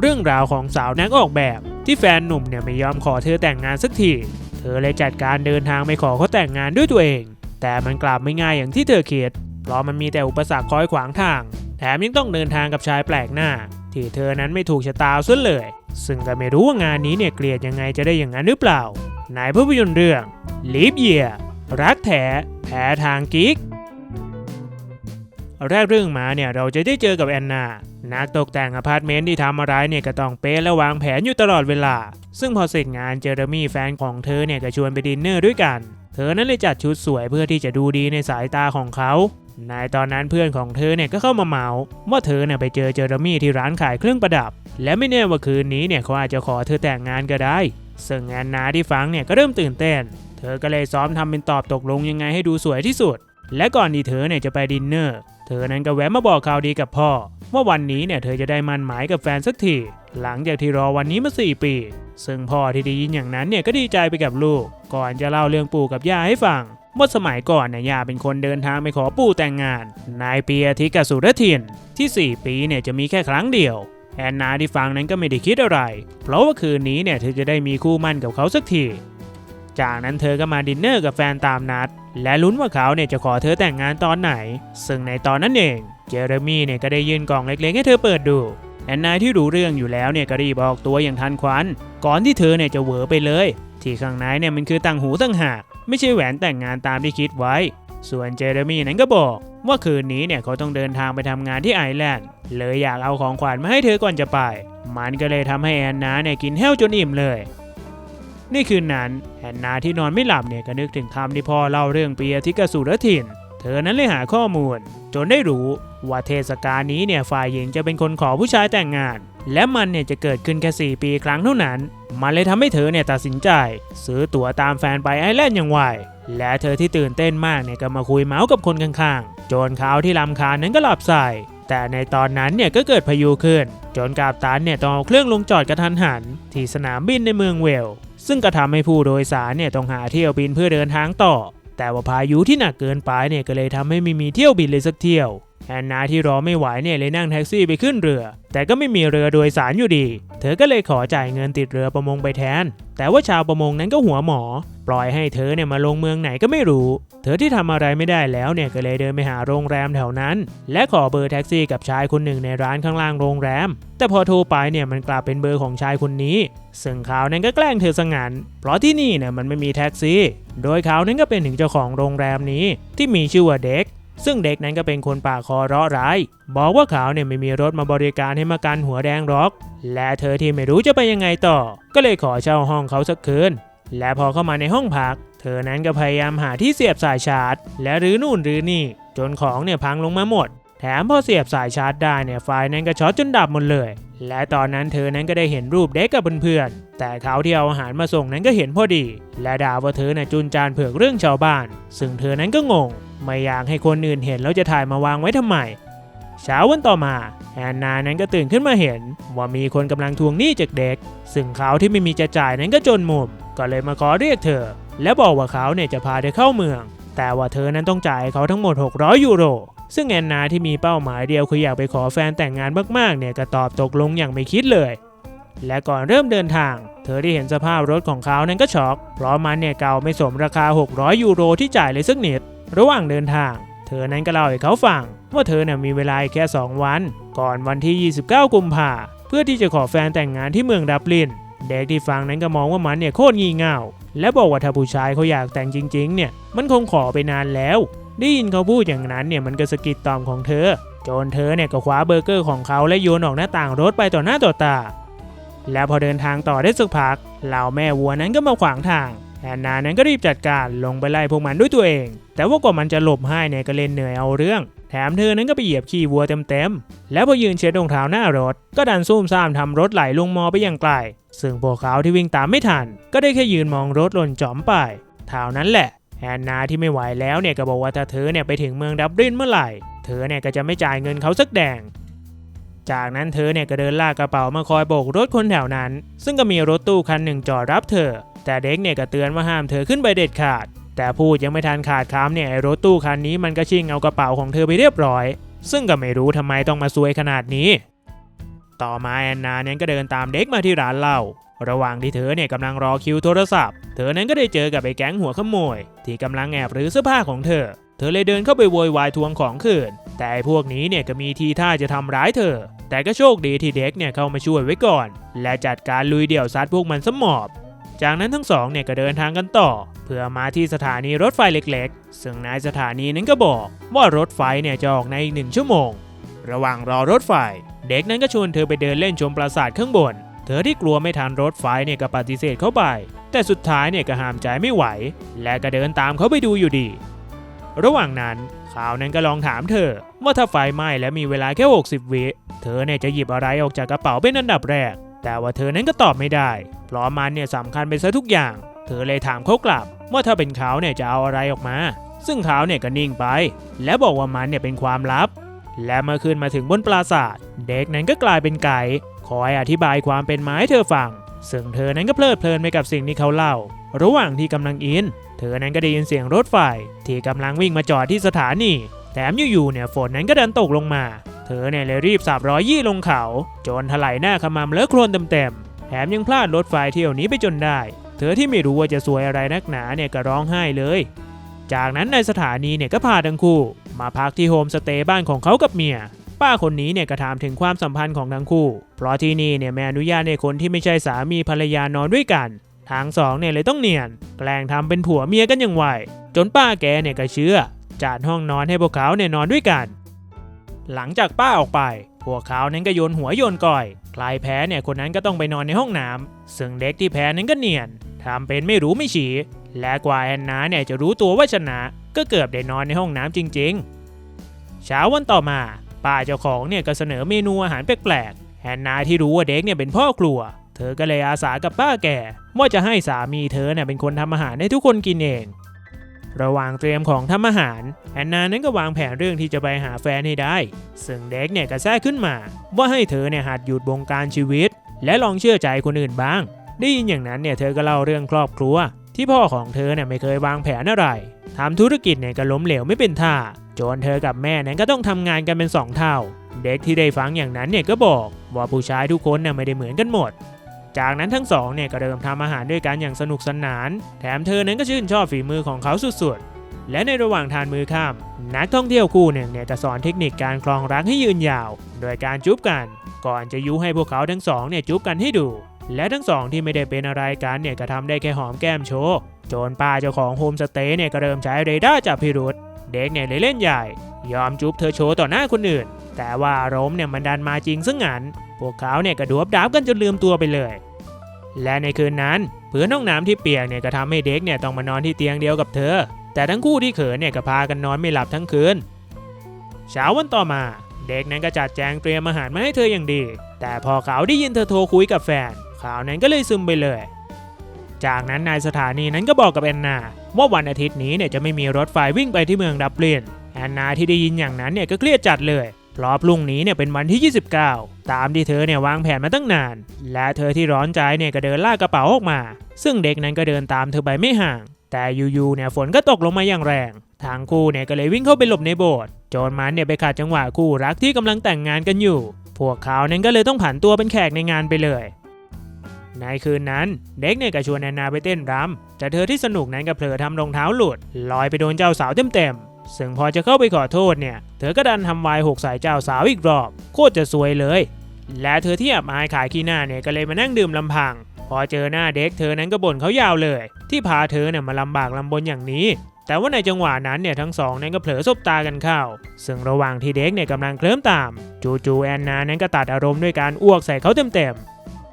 เรื่องราวของสาวนักออกแบบ ที่แฟนหนุ่มเนี่ยไม่ยอมขอเธอแต่งงานสักที เธอเลยจัดการเดินทางไปขอเขาแต่งงานด้วยตัวเอง แต่มันกลับไม่ง่ายอย่างที่เธอคิด เพราะมันมีแต่อุปสรรคคอยขวางทาง แถมยังต้องเดินทางกับชายแปลกหน้า ที่เธอนั้นไม่ถูกชะตาซะเลย ซึ่งก็ไม่รู้ว่างานนี้เนี่ยเกลียดยังไงจะได้อย่างนั้นหรือเปล่าในภาพยนตร์เรื่องลีฟเยียรักแท้แพ้ทางกิ๊ก แรกเรื่องมาเนี่ยเราจะได้เจอกับแอนนา นักตกแต่งอพาร์ตเมนต์ที่ทำอะไรเนี่ยก็ต้องเป๊ะและวางแผนอยู่ตลอดเวลา ซึ่งพอเสร็จงานเจอร์มี่แฟนของเธอเนี่ยก็ชวนไปดินเนอร์ด้วยกัน เธอนั้นเลยจัดชุดสวยเพื่อที่จะดูดีในสายตาของเขาในตอนนั้นเพื่อนของเธอเนี่ยก็เข้ามาเมาว่าเธอเนี่ยไปเจอเจอร์มี่ที่ร้านขายเครื่องประดับ และไม่แน่ว่าคืนนี้เนี่ยเขาอาจจะขอเธอแต่งงานก็ได้ ซึ่งแอนนาที่ฟังเนี่ยก็เริ่มตื่นเต้น เธอก็เลยซ้อมทำเป็นตอบตกลงยังไงให้ดูสวยที่สุด และก่อนที่เธอเนี่ยจะไปดินเนอร์ เธอนั้นก็แวะมาบอกข่าวดีกับพ่อ ว่าวันนี้เนี่ยเธอจะได้มั่นหมายกับแฟนสักทีหลังจากที่รอวันนี้มา 4 ปี ซึ่งพ่อที่ได้ยินอย่างนั้นเนี่ยก็ดีใจไปกับลูก ก่อนจะเล่าเรื่องปู่กับย่าให้ฟังว่าสมัยก่อนเนี่ยย่าเป็นคนเดินทางไปขอปู่แต่งงาน นายเปียทิกสุรทินที่ 4 ปีเนี่ยจะมีแค่ครั้งเดียวแอนนาที่ฟังนั้นก็ไม่ได้คิดอะไร เพราะว่าคืนนี้เนี่ยเธอจะได้มีคู่มั่นกับเขาสักที จากนั้นเธอก็มาดินเนอร์กับแฟนตามนัด และลุ้นว่าเขาเนี่ยจะขอเธอแต่งงานตอนไหน ซึ่งในตอนนั้นเอง เจอร์มี่เนี่ยก็ได้ยื่นกล่องเล็กๆ ให้เธอเปิดดูแอนนายที่รู้เรื่องอยู่แล้วเนี่ยก็รีบออกตัวอย่างทันควัน ก่อนที่เธอเนี่ยจะเหวอไปเลย ที่ข้างในเนี่ยมันคือต่างหูต่างหาก ไม่ใช่แหวนแต่งงานตามที่คิดไว้ ส่วนเจอร์มี่นั้นก็บอก ว่าคืนนี้เนี่ยเขาต้องเดินทางไปทำงานที่ไอร์แลนด์ เลยอยากเอาของขวัญมาให้เธอก่อนจะไป มันก็เลยทำให้แอนนาเนี่ยกินแห้วจนอิ่มเลย นี่คืนนั้นแอนนาที่นอนไม่หลับเนี่ยก็นึกถึงคำที่พ่อเล่าเรื่องเปียที่กสุรถิ่น เธอนั้นเลยหาข้อมูล จนได้รู้ว่าเทศกาลนี้เนี่ยฝ่ายหญิงจะเป็นคนขอผู้ชายแต่งงาน และมันเนี่ยจะเกิดขึ้นแค่4ปีครั้งเท่านั้น มันเลยทำให้เธอเนี่ยตัดสินใจ ซื้อตั๋วตามแฟนไปไอร์แลนด์อย่างไวและเธอที่ตื่นเต้นมากเนี่ยก็มาคุยเมาส์กับคนข้างๆ จนเขาที่ลำคาญนั้นก็หลับใส่แต่ในตอนนั้นเนี่ยก็เกิดพายุขึ้น จนกาบตันเนี่ยต้องเอาเครื่องลงจอดกระทันหัน ที่สนามบินในเมืองเวล ซึ่งก็ทำให้ผู้โดยสารเนี่ยต้องหาเที่ยวบินเพื่อเดินทางต่อ แต่ว่าพายุที่หนักเกินไปเนี่ยก็เลยทำให้ไม่มีเที่ยวบินเลยสักเที่ยว แอนนาที่รอไม่ไหวเนี่ยเลยนั่งแท็กซี่ไปขึ้นเรือ แต่ก็ไม่มีเรือโดยสารอยู่ดี เธอก็เลยขอจ่ายเงินติดเรือประมงไปแทน แต่ว่าชาวประมงนั้นก็หัวหมอ ปล่อยให้เธอเนี่ยมาลงเมืองไหนก็ไม่รู้ เธอที่ทำอะไรไม่ได้แล้วเนี่ยก็เลยเดินไปหาโรงแรมแถวนั้น และขอเบอร์แท็กซี่กับชายคนหนึ่งในร้านข้างล่างโรงแรม แต่พอโทรไปเนี่ยมันกลับเป็นเบอร์ของชายคนนี้ ซึ่งเขานั้นก็แกล้งเธอสงันเพราะที่นี่เนี่ยมันไม่มีแท็กซี่ โดยเขานั้นก็เป็นถึงเจ้าของโรงแรมนี้ที่มีชื่อว่าเด็ก ซึ่งเด็กนั้นก็เป็นคนปากคอเราะร้าย บอกว่าเขาเนี่ยไม่มีรถมาบริการให้มากันหัวแดงหรอก และเธอที่ไม่รู้จะไปยังไงต่อ ก็เลยขอเช่าห้องเขาสักคืน และพอเข้ามาในห้องพัก เธอนั้นก็พยายามหาที่เสียบสายชาร์จ และรื้อนู่นรื้อนี่ จนของเนี่ยพังลงมาหมด แถมพอเสียบสายชาร์จได้เนี่ยไฟนั้นก็ช็อตจนดับหมดเลย และตอนนั้นเธอนั้นก็ได้เห็นรูปเด็กกับเพื่อนๆ แต่เขาที่เอาอาหารมาส่งนั้นก็เห็นพอดี และด่าว่าเธอน่ะจุนจานเผือกเรื่องชาวบ้าน ซึ่งเธอนั้นก็งง ไม่อยากให้คนอื่นเห็นแล้วจะถ่ายมาวางไว้ทำไม เช้าวันต่อมาแอนนานั้นก็ตื่นขึ้นมาเห็น ว่ามีคนกำลังทวงหนี้จากเด็ก ซึ่งเขาที่ไม่มีจะจ่ายนั้นก็จนมุม ก็เลยมาขอเรียกเธอ และบอกว่าเขาเนี่ยจะพาเธอเข้าเมือง แต่ว่าเธอนั้นต้องจ่ายเขาทั้งหมด 600 ยูโร ซึ่งแอนนาที่มีเป้าหมายเดียวคืออยากไปขอแฟนแต่งงานมากๆเนี่ยก็ตอบตกลงอย่างไม่คิดเลยและก่อนเริ่มเดินทาง เธอได้เห็นสภาพรถของเขานั้นก็ช็อก เพราะมันเนี่ยเก่าไม่สมราคา 600 ยูโรที่จ่ายเลยสักนิด ระหว่างเดินทาง เธอนั้นก็เล่าให้เขาฟัง ว่าเธอเนี่ยมีเวลาแค่ 2 วัน ก่อนวันที่ 29 กุมภาเพื่อที่จะขอแฟนแต่งงานที่เมืองดับลินเด็กที่ฟังนั้นก็มองว่ามันเนี่ยโคตรงี่เง่า และบอกว่าถ้าผู้ชายเขาอยากแต่งจริงๆ เนี่ยมันคงขอไปนานแล้ว ได้ยินเขาพูดอย่างนั้นเนี่ยมันก็สะกิดตอมของเธอ จนเธอเนี่ยก็คว้าเบอร์เกอร์ของเขาและโยนออกหน้าต่างรถไปต่อหน้าต่อตา แล้วพอเดินทางต่อได้สักพักเหล่าแม่วัวนั้นก็มาขวางทาง แอนนานั้นก็รีบจัดการลงไปไล่พวกมันด้วยตัวเอง แต่ว่ากว่ามันจะหลบให้เนี่ยก็เล่นเหนื่อยเอาเรื่อง แถมเธอนั้นก็ไปเหยียบขี้วัวเต็มๆ แล้วพอยืนเช็ดรองเท้าหน้ารถ ก็ดันซุ่มซ่ามทำรถไหลลงมอไปอย่างไกล ซึ่งพวกเขาที่วิ่งตามไม่ทัน ก็ได้แค่ยืนมองรถหล่นจอมไปเท่านั้นแหละแอนนาที่ไม่ไหวแล้วเนี่ยก็บอกว่าถ้าเธอเนี่ยไปถึงเมืองดับลินเมื่อไหร่ เธอเนี่ยก็จะไม่จ่ายเงินเขาสักแดง จากนั้นเธอเนี่ยก็เดินลากกระเป๋ามาคอยโบกรถคนแถวนั้น ซึ่งก็มีรถตู้คันหนึ่งจอดรับเธอ แต่เด็กเนี่ยก็เตือนว่าห้ามเธอขึ้นไปเด็ดขาด แต่พูดยังไม่ทันขาดคำเนี่ยรถตู้คันนี้มันก็ชิงเอากระเป๋าของเธอไปเรียบร้อย ซึ่งก็ไม่รู้ทำไมต้องมาซวยขนาดนี้ ต่อมาแอนนาเนี่ยก็เดินตามเด็กมาที่ร้านเหล้าระหว่างที่เธอเนี่ยกำลังรอคิวโทรศัพท์ เธอนั้นก็ได้เจอกับไอ้แก๊งหัวขโมย ที่กำลังแอบรื้อเสื้อผ้าของเธอ เธอเลยเดินเข้าไปโวยวายทวงของคืน แต่พวกนี้เนี่ยก็มีทีท่าจะทำร้ายเธอ แต่ก็โชคดีที่เด็กเนี่ยเข้ามาช่วยไว้ก่อน และจัดการลุยเดี่ยวซัดพวกมันสมอบ จากนั้นทั้งสองเนี่ยก็เดินทางกันต่อ เพื่อมาที่สถานีรถไฟเล็กๆ ซึ่งนายสถานีนั้นก็บอกว่ารถไฟเนี่ยจะออกในอีกหนึ่งชั่วโมง ระหว่างรอรถไฟ เด็กนั้นก็ชวนเธอไปเดินเล่นชมปราสาทข้างบน เธอที่กลัวไม่ทันรถไฟเนี่ยก็ปฏิเสธเข้าไป แต่สุดท้ายเนี่ยก็ห้ามใจไม่ไหว และก็เดินตามเขาไปดูอยู่ดี ระหว่างนั้นข่าวนั้นก็ลองถามเธอว่าถ้าไฟไหม้และมีเวลาแค่ 60 วิ เธอเนี่ยจะหยิบอะไรออกจากกระเป๋าเป็นอันดับแรก แต่ว่าเธอนั้นก็ตอบไม่ได้ เพราะมันเนี่ยสำคัญไปซะทุกอย่าง เธอเลยถามเขากลับ ว่าถ้าเป็นเขาเนี่ยจะเอาอะไรออกมา ซึ่งเขาเนี่ยก็นิ่งไป และบอกว่ามันเนี่ยเป็นความลับ และเมื่อขึ้นมาถึงบนปราสาท เด็กนั้นก็กลายเป็นไก่ คอยอธิบายความเป็นมาให้เธอฟัง ซึ่งเธอนั้นก็เพลิดเพลินไปกับสิ่งที่เขาเล่า ระหว่างที่กำลังอิน เธอนั้นก็ได้ยินเสียงรถไฟที่กำลังวิ่งมาจอดที่สถานี แถมอยู่ๆเนี่ยฝนนั้นก็ดันตกลงมา ธอเนี่ยเลยรีบสับร้อยยี่ลงเขา จนถลายหน้าขมำเลอะโคลนเต็มๆ แถมยังพลาดรถไฟเที่ยวนี้ไปจนได้ เธอที่ไม่รู้ว่าจะสวยอะไรนักหนาเนี่ยก็ร้องไห้เลย จากนั้นในสถานีเนี่ยก็พาทั้งคู่ มาพักที่โฮมสเตย์บ้านของเขากับเมีย ป้าคนนี้เนี่ยก็ถามถึงความสัมพันธ์ของทั้งคู่ เพราะที่นี่เนี่ยไม่อนุญาตให้คนที่ไม่ใช่สามีภรรยานอนด้วยกันทั้งสองเนี่ยเลยต้องเนียน แกล้งทำเป็นผัวเมียกันอย่างไวจนป้าแกเนี่ยก็เชื่อจัดห้องนอนให้พวกเขาเนี่ยนอนด้วยกัน หลังจากป้าออกไป พวกเขานั้นก็โยนหัวโยนก่อย ใครแพ้เนี่ยคนนั้นก็ต้องไปนอนในห้องน้ำซึ่งเด็กที่แพ้นั้นก็เนียนทำเป็นไม่รู้ไม่ชี้ และกว่าแอนนาเนี่ยจะรู้ตัวว่าชนะ ก็เกือบได้นอนในห้องน้ำจริง ๆ เช้าวันต่อมา ป้าเจ้าของเนี่ยก็เสนอเมนูอาหารแปลกๆแอนนาที่รู้ว่าเด็กเนี่ยเป็นพ่อครัว เธอก็เลยอาสากับป้าแก่ว่าจะให้สามีเธอเนี่ยเป็นคนทำอาหารให้ทุกคนกินเอง ระหว่างเตรียมของทำอาหารแอนนานั้นก็วางแผนเรื่องที่จะไปหาแฟนให้ได้ ซึ่งเด็กเนี่ยก็แทรกขึ้นมา ว่าให้เธอเนี่ยหัดหยุดบงการชีวิต และลองเชื่อใจคนอื่นบ้าง ได้ยินอย่างนั้นเนี่ยเธอก็เล่าเรื่องครอบครัว ที่พ่อของเธอเนี่ยไม่เคยวางแผนอะไรทำธุรกิจเนี่ยก็ล้มเหลวไม่เป็นท่าจนเธอกับแม่นั้นก็ต้องทำงานกันเป็นสองเท่า เด็กที่ได้ฟังอย่างนั้นเนี่ยก็บอกว่าผู้ชายทุกคนเนี่ยไม่ได้เหมือนกันหมด จากนั้นทั้งสองเนี่ยก็เริ่มทำอาหารด้วยกันอย่างสนุกสนาน แถมเธอนั้นก็ชื่นชอบฝีมือของเขาสุดๆ และในระหว่างทานมือข้าม นักท่องเที่ยวคู่หนึ่งเนี่ยก็สอนเทคนิคการคลองรักให้ยืนยาว โดยการจุ๊บกัน ก่อนจะยุให้พวกเขาทั้งสองเนี่ยจุ๊บกันให้ดู และทั้งสองที่ไม่ได้เป็นอะไรกันเนี่ยก็ทำได้แค่หอมแก้มโชว์โจนป้าเจ้าของโฮมสเตย์เนี่ยก็เริ่มใช้เรดาร์จับพิรุษเด็กเนี่ยเลยเล่นใหญ่ ยอมจุ๊บเธอโชว์ต่อหน้าคนอื่น แต่ว่าอารมณ์เนี่ยมันดันมาจริงซึ่งงันพวกเขาเนี่ยก็ดวบดับกันจนลืมตัวไปเลย และในคืนนั้นพื้นห้องน้ำที่เปียกเนี่ยก็ทำให้เด็กเนี่ยต้องมานอนที่เตียงเดียวกับเธอ แต่ทั้งคู่ที่เขินเนี่ยก็พากันนอนไม่หลับทั้งคืน เช้าวันต่อมาเด็กนั้นก็จัดแจงเตรียมอาหารมาให้เธออย่างดี แต่พอเขาได้ยินเธอโทรคุยกับแฟนข่าวนั้นก็เลยซึมไปเลย จากนั้นนายสถานีนั้นก็บอกกับแอนนา ว่าวันอาทิตย์นี้เนี่ยจะไม่มีรถไฟวิ่งไปที่เมืองดับลิน แอนนาที่ได้ยินอย่างนั้นเนี่ยก็เครียดจัดเลย เพราะพรุ่งนี้เนี่ยเป็นวันที่ 29 ตามที่เธอเนี่ยวางแผนมาตั้งนาน และเธอที่ร้อนใจเนี่ยก็เดินลากกระเป๋าออกมา ซึ่งเด็กนั้นก็เดินตามเธอไปไม่ห่าง แต่อยู่ๆเนี่ยฝนก็ตกลงมาอย่างแรงทางคู่เนี่ยก็เลยวิ่งเข้าไปหลบในโบสถ์โจนมันเนี่ยไปขัดจังหวะคู่รักที่กำลังแต่งงานกันอยู่ พวกเขานั้นก็เลยต้องผันตัวเป็นแขกในงานไปเลยในคืนนั้นเด็กเนี่ยก็ชวนแอนนาไปเต้นรำแต่เธอที่สนุกนั้นก็เผลอทำรองเท้าหลุด ลอยไปโดนเจ้าสาวเต็มๆ ซึ่งพอจะเข้าไปขอโทษเนี่ย เธอก็ดันทำวายหกใส่เจ้าสาวอีกรอบ โคตรจะซวยเลย และเธอที่อับอายขายขี้หน้าเนี่ยก็เลยมานั่งดื่มลำพัง พอเจอหน้าเด็กเธอนั้นก็บ่นเขายาวเลย ที่พาเธอเนี่ยมาลำบากลำบนอย่างนี้ แต่ว่าในจังหวะนั้นเนี่ยทั้งสองนั้นก็เผลอสบตากันเข้า ซึ่งระหว่างที่เด็กเนี่ยกำลังเคลิ้มตาม จู่ๆแอนนานั้นก็ตัดอารมณ์ด้วยการอ้วกใส่เขาเต็ม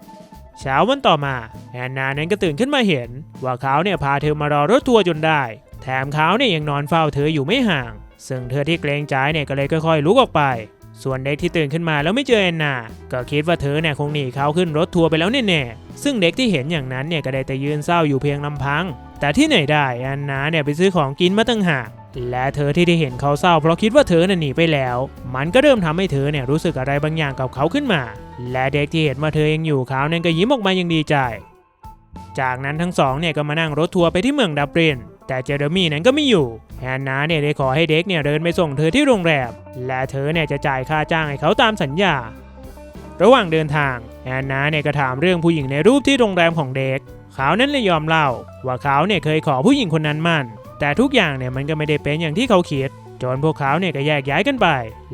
ๆเช้าวันต่อมาแอนนานั้นก็ตื่นขึ้นมาเห็น ว่าเขาเนี่ยพาเธอมารอรถทัวร์จนได้ แถมเขาเนี่ยยังนอนเฝ้าเธออยู่ไม่ห่าง ซึ่งเธอที่เกรงใจเนี่ยก็เลยค่อยๆลุกออกไป ส่วนเด็กที่ตื่นขึ้นมาแล้วไม่เจอแอนนา ก็คิดว่าเธอเนี่ยคงหนีเขาขึ้นรถทัวร์ไปแล้วแน่ๆซึ่งเด็กที่เห็นอย่างนั้นเนี่ยก็ได้แต่ยืนเศร้าอยู่เพียงลำพัง แต่ที่ไหนได้แอนนาเนี่ยไปซื้อของกินมาตั้งหากและเธอที่ได้เห็นเขาเศร้าเพราะคิดว่าเธอน่ะหนีไปแล้ว มันก็เริ่มทำให้เธอเนี่ยรู้สึกอะไรบางอย่างกับเขาขึ้นมา และเด็กที่เห็นว่าเธอยังอยู่เขาเนี่ยก็ยิ้มออกมาอย่างดีใจ จากนั้นทั้งสองเนี่ยก็มานั่งรถทัวร์ไปที่เมืองดับลิน แต่เจอร์มี่นั้นก็ไม่อยู่แอนนาเนี่ยได้ขอให้เด็กเนี่ยเดินไปส่งเธอที่โรงแรม และเธอเนี่ยจะจ่ายค่าจ้างให้เขาตามสัญญา ระหว่างเดินทางแอนนาเนี่ยก็ถามเรื่องผู้หญิงในรูปที่โรงแรมของเด็กเขานั้นเลยยอมเล่า ว่าเขาเนี่ยเคยขอผู้หญิงคนนั้นมั่น แต่ทุกอย่างเนี่ยมันก็ไม่ได้เป็นอย่างที่เขาคิดจนพวกเขาเนี่ยก็แยกย้ายกันไป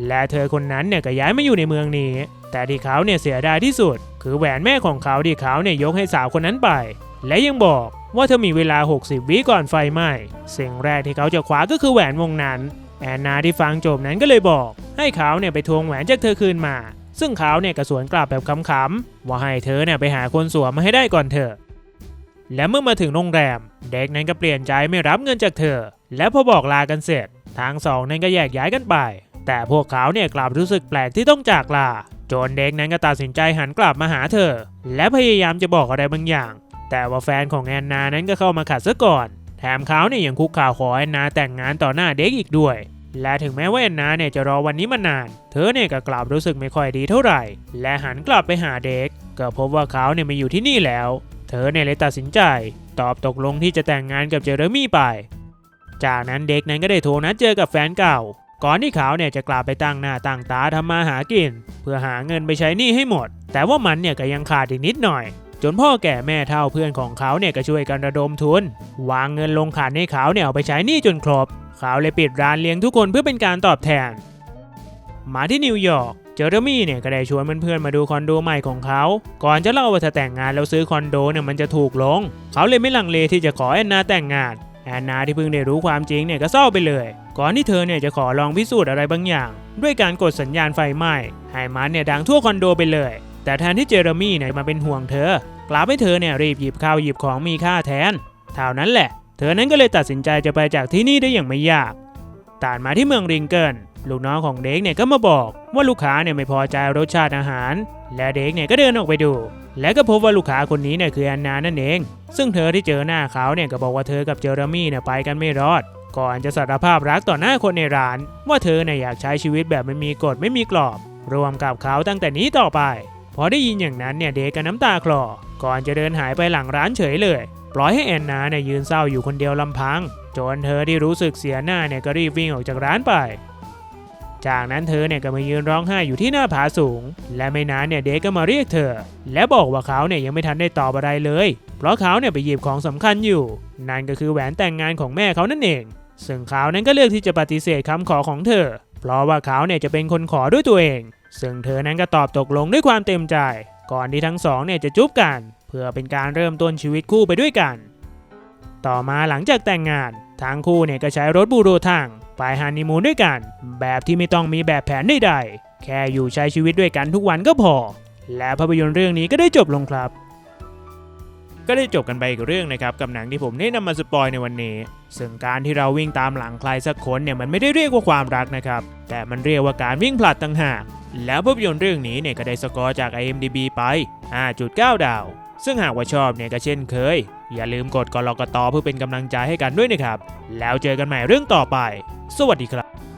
และเธอคนนั้นเนี่ยก็ย้ายมาอยู่ในเมืองนี้ แต่ที่เขาเนี่ยเสียดายที่สุด คือแหวนแม่ของเขาที่เขาเนี่ยยกให้สาวคนนั้นไป และยังบอก ว่าเธอมีเวลา 60 วิก่อนไฟไหม้สิ่งแรกที่เขาจะคว้าก็คือแหวนวงนั้น แอนนาที่ฟังจบนั้นก็เลยบอก ให้เขาเนี่ยไปทวงแหวนจากเธอคืนมา ซึ่งเขาเนี่ยก็สวนกลับแบบขำๆว่าให้เธอเนี่ยไปหาคนสวมมาให้ได้ก่อนเถอะและเมื่อมาถึงโรงแรม เด็กนั้นก็เปลี่ยนใจไม่รับเงินจากเธอ และพอบอกลากันเสร็จทั้งสองนั้นก็แยกย้ายกันไป แต่พวกเขาเนี่ยกลับรู้สึกแปลกที่ต้องจากลาจนเด็กนั้นก็ตัดสินใจหันกลับมาหาเธอ และพยายามจะบอกอะไรบางอย่าง แต่ว่าแฟนของแอนนานั้นก็เข้ามาขัดซะก่อน แถมเขาเนี่ยยังคุกข่าวขอแอนนาแต่งงานต่อหน้าเด็กอีกด้วยและถึงแม้ว่าแอนนาเนี่ยจะรอวันนี้มานาน เธอเนี่ยก็กลับรู้สึกไม่ค่อยดีเท่าไหร่ และหันกลับไปหาเด็ก ก็พบว่าเขาเนี่ยมาอยู่ที่นี่แล้ว เธอเนี่ยเลยตัดสินใจ ตอบตกลงที่จะแต่งงานกับเจอเรมี่ไป จากนั้นเด็กนั้นก็ได้โทรนัดเจอกับแฟนเก่า ก่อนที่เขาเนี่ยจะกลับไปตั้งหน้าตั้งตาทำมาหากิน เพื่อหาเงินไปใช้หนี้ให้หมด แต่ว่ามันเนี่ยก็ยังขาดอีกนิดหน่อย จนพ่อแก่แม่เท่าเพื่อนของเขาเนี่ยก็ช่วยกันระดมทุน วางเงินลงขันให้เขาเนี่ยเอาไปใช้หนี้จนครบ เขาเลยปิดร้านเลี้ยงทุกคนเพื่อเป็นการตอบแทน มาที่นิวยอร์กเจอร์มี่เนี่ยก็ได้ชวนเพื่อนๆมาดูคอนโดใหม่ของเขา ก่อนจะเล่าว่าถ้าแต่งงานแล้วซื้อคอนโดเนี่ยมันจะถูกลง เขาเลยไม่ลังเลที่จะขอแอนนาแต่งงาน แอนนาที่เพิ่งได้รู้ความจริงเนี่ยก็เศร้าไปเลย ก่อนที่เธอเนี่ยจะขอลองพิสูจน์อะไรบางอย่าง ด้วยการกดสัญญาณไฟไหม้ให้มันเนี่ยดังทั่วคอนโดไปเลย แต่แทนที่เจอร์มี่เนี่ยมาเป็นห่วงเธอ กลับให้เธอเนี่ยรีบหยิบข้าวหยิบของมีค่าแทนเท่านั้นแหละ เธอนั้นก็เลยตัดสินใจจะไปจากที่นี่ได้อย่างไม่ยากตานมาที่เมืองริงเกิลลูกน้องของเด็กเนี่ยก็มาบอกว่าลูกค้าเนี่ยไม่พอใจรสชาติอาหาร และเด็กเนี่ยก็เดินออกไปดู และก็พบว่าลูกค้าคนนี้เนี่ยคือแอนนานั่นเอง ซึ่งเธอที่เจอหน้าเขาเนี่ยก็บอกว่าเธอกับเจอร์มี่เนี่ยไปกันไม่รอด ก่อนจะสารภาพรักต่อหน้าคนในร้าน ว่าเธอเนี่ยอยากใช้ชีวิตแบบไม่มีกฎไม่มีกรอบ รวมกับเขาตั้งแต่นี้ต่อไป พอได้ยินอย่างนั้นเนี่ยเด็กก็น้ำตาคลอ ก่อนจะเดินหายไปหลังร้านเฉยเลย ปล่อยให้แอนนาเนี่ยยืนเศร้าอยู่คนเดียวลำพัง จนเธอที่รู้สึกเสียหน้าเนี่ยก็รีบวิ่งออกจากร้านไป จากนั้นเธอเนี่ยก็มายืนร้องไห้อยู่ที่หน้าผาสูง และไม่นานเนี่ยเด็กก็มาเรียกเธอ และบอกว่าเขาเนี่ยยังไม่ทันได้ตอบอะไรเลย เพราะเขาเนี่ยไปหยิบของสำคัญอยู่ นั่นก็คือแหวนแต่งงานของแม่เขานั่นเอง ซึ่งเขานั้นก็เลือกที่จะปฏิเสธคำขอของเธอ เพราะว่าเขาเนี่ยจะเป็นคนขอด้วยตัวเองซึ่งเธอนั้นก็ตอบตกลงด้วยความเต็มใจก่อนที่ทั้งสองเนี่ยจะจูบกัน เพื่อเป็นการเริ่มต้นชีวิตคู่ไปด้วยกัน ต่อมาหลังจากแต่งงานทั้งคู่เนี่ยก็ใช้รถบูโรทางไปฮันนีมูนด้วยกัน แบบที่ไม่ต้องมีแบบแผนใดๆแค่อยู่ใช้ชีวิตด้วยกันทุกวันก็พอ และภาพยนตร์เรื่องนี้ก็ได้จบลงครับ ก็ได้จบกันไปอีกเรื่องนะครับกับหนังที่ผมได้นำมาสปอยในวันนี้ ซึ่งการที่เราวิ่งตามหลังใครสักคนเนี่ยมันไม่ได้เรียกว่าความรักนะครับ แต่มันเรียกว่าการวิ่งผลัดต่างหาก แล้วภาพยนตร์เรื่องนี้เนี่ยก็ได้สกอร์จาก IMDb ไป 5.9 ดาว ซึ่งหากว่าชอบเนี่ยก็เช่นเคย อย่าลืมกดกรกตอเพื่อเป็นกำลังใจให้กันด้วยนะครับ แล้วเจอกันใหม่เรื่องต่อไป สวัสดีครับ